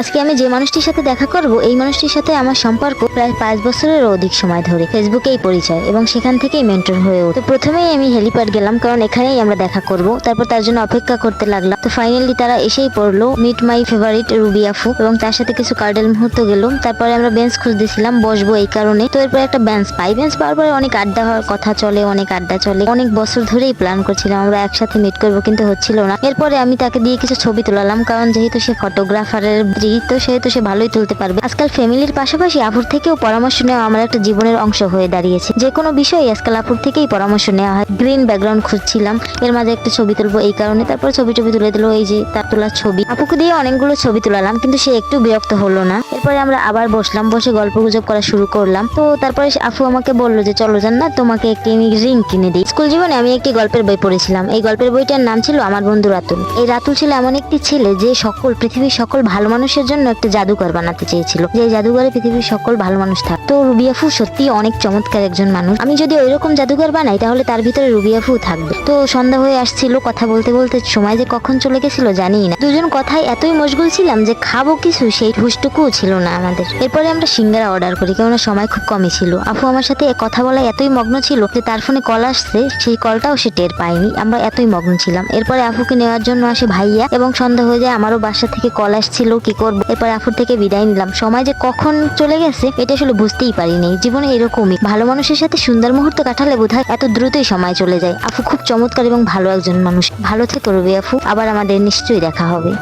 আজকে আমি যে মানুষটির সাথে দেখা করব, এই মানুষটির সাথে আমার সম্পর্ক প্রায় পাঁচ বছরেরও অধিক সময় ধরে। ফেসবুকেই পরিচয় এবং সেখান থেকেই মেন্টর হয়ে ওঠে। প্রথমেই আমি হেলিপ্যাড গেলাম, কারণ এখানেই আমরা দেখা করব। তারপর তার জন্য অপেক্ষা করতে লাগলাম। তো ফাইনালি তারা এসেই পড়ল মিট মাই ফেভারিট রুবি আফু এবং তার সাথে কিছু কার্ডেল মুহূর্ত গেল। তারপরে আমরা বেঞ্চ খুঁজতেছিলাম, বসবো এই কারণে। তো এরপর একটা বেঞ্চ পাই। বেঞ্চ পাওয়ার পরে অনেক আড্ডা হওয়ার কথা চলে, অনেক আড্ডা চলে। অনেক বছর ধরেই প্ল্যান করছিলাম আমরা একসাথে মিট করব, কিন্তু হচ্ছিল না। এরপরে আমি তাকে দিয়ে কিছু ছবি তোলালাম, কারণ যেহেতু সে ফটোগ্রাফারের স্ত্রী তো সেহেতু সে ভালোই তুলতে পারবে। আজকাল ফ্যামিলির পাশাপাশি আপুর থেকেও পরামর্শ নেওয়া আমার একটা জীবনের অংশ হয়ে দাঁড়িয়েছে। যে কোনো বিষয়ে আজকাল আপুর থেকেই পরামর্শ নেওয়া হয়। গ্রিন ব্যাকগ্রাউন্ড খুঁজছিলাম। এর মাঝে একটা ছবি তুলবো এই কারণে। তারপর ছবি টবি তুলে দিল এই যে তার তোলার ছবি। আপুকে দিয়ে অনেকগুলো ছবি তুলালাম, কিন্তু সে একটু বিরক্ত হলো না। এরপরে আমরা আবার বসলাম, বসে গল্প গুজব করা শুরু করলাম। তো তারপরে আপু আমাকে বলল যে, চলো যান না তোমাকে একটি আমি রিং কিনে দিই। স্কুল জীবনে আমি একটি গল্পের বই পড়েছিলাম। এই গল্পের বইটার নাম ছিল আমার বন্ধু রাতুল। এই রাতুল ছিল এমন একটি ছেলে যে সকল পৃথিবীর সকল ভালো মানুষের জন্য একটা জাদুঘর বানাতে চেয়েছিল। যে জাদুঘরে পৃথিবীর সকল ভালো মানুষ থাক। তো রুবিয়াফু সত্যি অনেক চমৎকার একজন মানুষ। আমি যদি ওইরকম জাদুঘর বানাই, তাহলে তার ভিতরে রুবিয়াফু থাকবে। তো সন্ধ্যা হয়ে আসছিল, কথা বলতে বলতে সময় যে কখন চলে গেছিল জানি না। দুজন কথায় এতই মশগুল ছিলাম যে খাব কিছু, সেই হুসটুকুও ছিল না আমাদের। এরপরে আমরা সিঙ্গারা অর্ডার করি, কেননা সময় খুব কমই ছিল। আপু আমার সাথে কথা বলায় এতই মগ্ন ছিল যে তার ফোনে কল আসছে, সেই কলটাও সে টের পায়নি। আমরা এতই মগ্ন ছিলাম। এরপরে আপুকে নেওয়ার জন্য আসে ভাইয়া এবং সন্ধ্যা হয়ে যায় আমারও বাসা থেকে কল আসছিল, কি করব এরপর আপুর থেকে বিদায় নিলাম। সময় যে কখন চলে গেছে, এটা আসলে বুঝতেই পারিনি। জীবনে এরকমই। ভালো মানুষের সাথে সুন্দর মুহূর্ত কাটালে বোধ এত দ্রুতই সময় চলে যায়। আপু খুব চমৎকার এবং ভালো একজন মানুষ। ভালো থেকে রবি আপু। আবার আমাদের নিশ্চয়ই দেখা হবে।